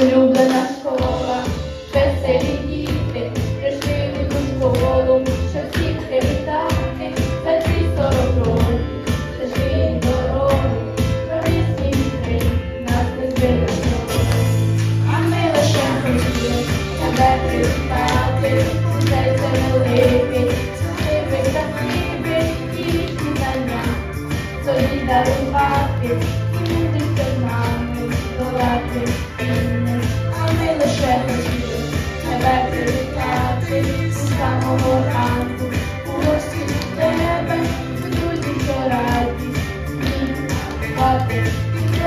улюблена школа, веселі діти, прийшли у ту школу, щоб всіх привітати, за ті сорок років, живі дороги, корисні вітри, нас не збережно. А ми лише хотіли тебе привітати, людей замилити, сливи та хліби і віддання, тоді дарувати, і будете з нами долати.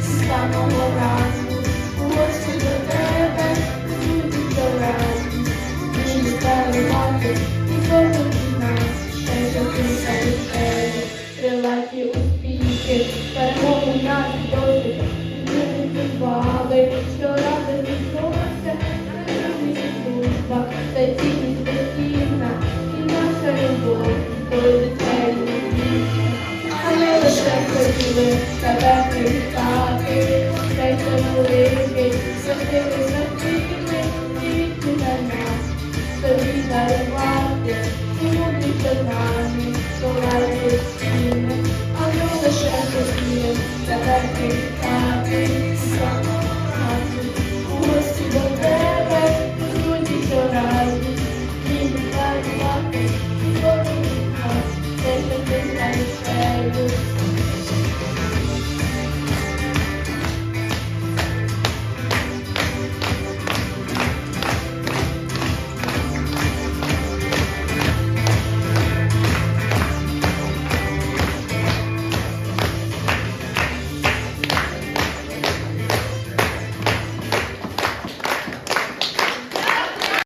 з самого разу. До тебе. Ми дарувати і кожен із нас ще від люди звали, що ради відбулося, дружба, та цінність і наша любов до дітей хотіли тебе привітати, серце великий, щасливий